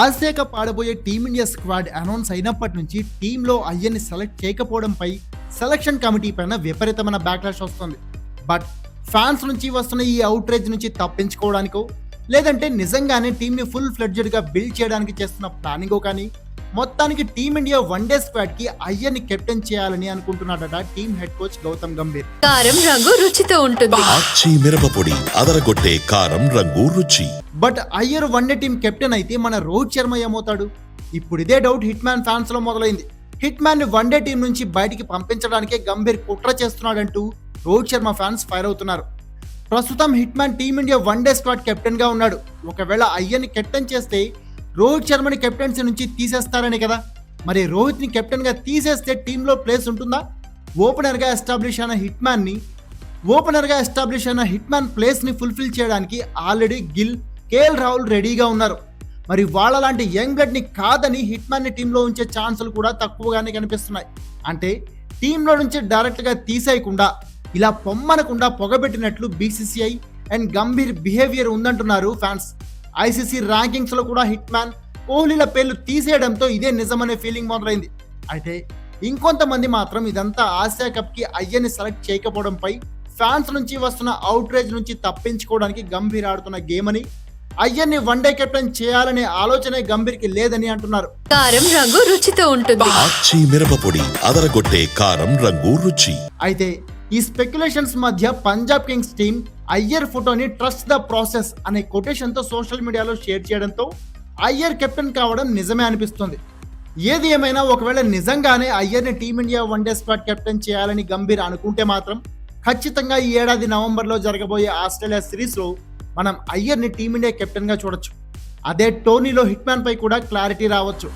Asia cup ఆడబోయే team India squad announce అయినప్పటి నుంచి టీంలో అయ్యని సెలెక్ట్ చేయకపోవడంపై సెలక్షన్ కమిటీ పైన విపరీతమైన బ్యాక్లాష్ వస్తుంది. బట్ ఫ్యాన్స్ నుంచి వస్తున్న ఈ అవుట్రేజ్ నుంచి తప్పించుకోవడానికో లేదంటే నిజంగానే టీంని ఫుల్ ఫ్లెడ్జెడ్గా బిల్డ్ చేయడానికి చేస్తున్న ప్లానింగో కానీ మొత్తానికి టీమిండియా వన్డే స్క్వాడ్కి అయ్యర్ని కెప్టెన్ చేయాలని అనుకుంటున్నాడట team head coach Gautam Gambhir. కారం రంగు రుచితో ఉంటుంది. మిరపపొడి అదరగొట్టే కారం రంగు రుచి. But Iyer one day team captain అయితే మన రోహిత్ శర్మ ఏమవుతాడు? ఇప్పుడు ఇదే డౌట్ హిట్ మ్యాన్ ఫ్యాన్స్లో మొదలైంది. హిట్ మ్యాన్ని వన్డే టీం నుంచి బయటికి పంపించడానికే గంభీర్ కుట్ర చేస్తున్నాడంటూ రోహిత్ శర్మ ఫ్యాన్స్ ఫైర్ అవుతున్నారు. ప్రస్తుతం hit man team India one day squad కెప్టెన్గా ఉన్నాడు. ఒకవేళ అయ్యర్ని కెప్టెన్ చేస్తే రోహిత్ శర్మని కెప్టెన్సీ నుంచి తీసేస్తారని కదా. మరి రోహిత్ని కెప్టెన్గా తీసేస్తే టీంలో ప్లేస్ ఉంటుందా? ఓపెనర్గా ఎస్టాబ్లిష్ అయిన హిట్ మ్యాన్ని ఎస్టాబ్లిష్ అయిన హిట్ మ్యాన్ ప్లేస్ని ఫుల్ఫిల్ చేయడానికి already Gill K L Rahul రెడీగా ఉన్నారు. మరి వాళ్ళ లాంటి యంగ్ కాదని హిట్మ్యాన్ని ని టీంలో ఉంచే ఛాన్సులు కూడా తక్కువగానే కనిపిస్తున్నాయి. అంటే టీంలో నుంచి డైరెక్ట్గా తీసేయకుండా ఇలా పొమ్మనకుండా పొగబెట్టినట్లు బీసీసీఐ అండ్ గంభీర్ బిహేవియర్ ఉందంటున్నారు ఫ్యాన్స్. ఐసీసీ ర్యాంకింగ్స్లో కూడా హిట్ మ్యాన్ కోహ్లీల పేర్లు తీసేయడంతో ఇదే నిజమనే ఫీలింగ్ మొదలైంది. అయితే ఇంకొంతమంది మాత్రం ఇదంతా ఆసియా కప్కి అయ్యని సెలెక్ట్ చేయకపోవడంపై ఫ్యాన్స్ నుంచి వస్తున్న అవుట్రేజ్ నుంచి తప్పించుకోవడానికి గంభీర్ ఆడుతున్న గేమ్ అని అయ్యన్ని వన్డే కెప్టెన్ చేయాలనే ఆలోచనే గంభీర్కి లేదని అంటున్నారు. కారం రంగు రుచితో ఉంటుంది. మిరపపొడి అదరగొట్టే కారం రంగు రుచి. అయితే ఈ స్పెక్యులేషన్స్ మధ్య పంజాబ్ కింగ్స్ టీం అయ్యర్ ఫోటోని ట్రస్ట్ ద ప్రాసెస్ అనే కొటేషన్తో సోషల్ మీడియాలో షేర్ చేయడంతో అయ్యర్ కెప్టెన్ కావడం నిజమే అనిపిస్తుంది. ఏది ఏమైనా ఒకవేళ నిజంగానే అయ్యర్ని team India one day squad captain చేయాలని గంభీర్ అనుకుంటే మాత్రం ఖచ్చితంగా ఈ ఏడాది నవంబర్లో జరగబోయే ఆస్ట్రేలియా సిరీస్లో మనం అయ్యర్ని టీమిండియా కెప్టెన్గా చూడొచ్చు అదే టోనీలో హిట్మ్యాన్ పై కూడా క్లారిటీ రావచ్చు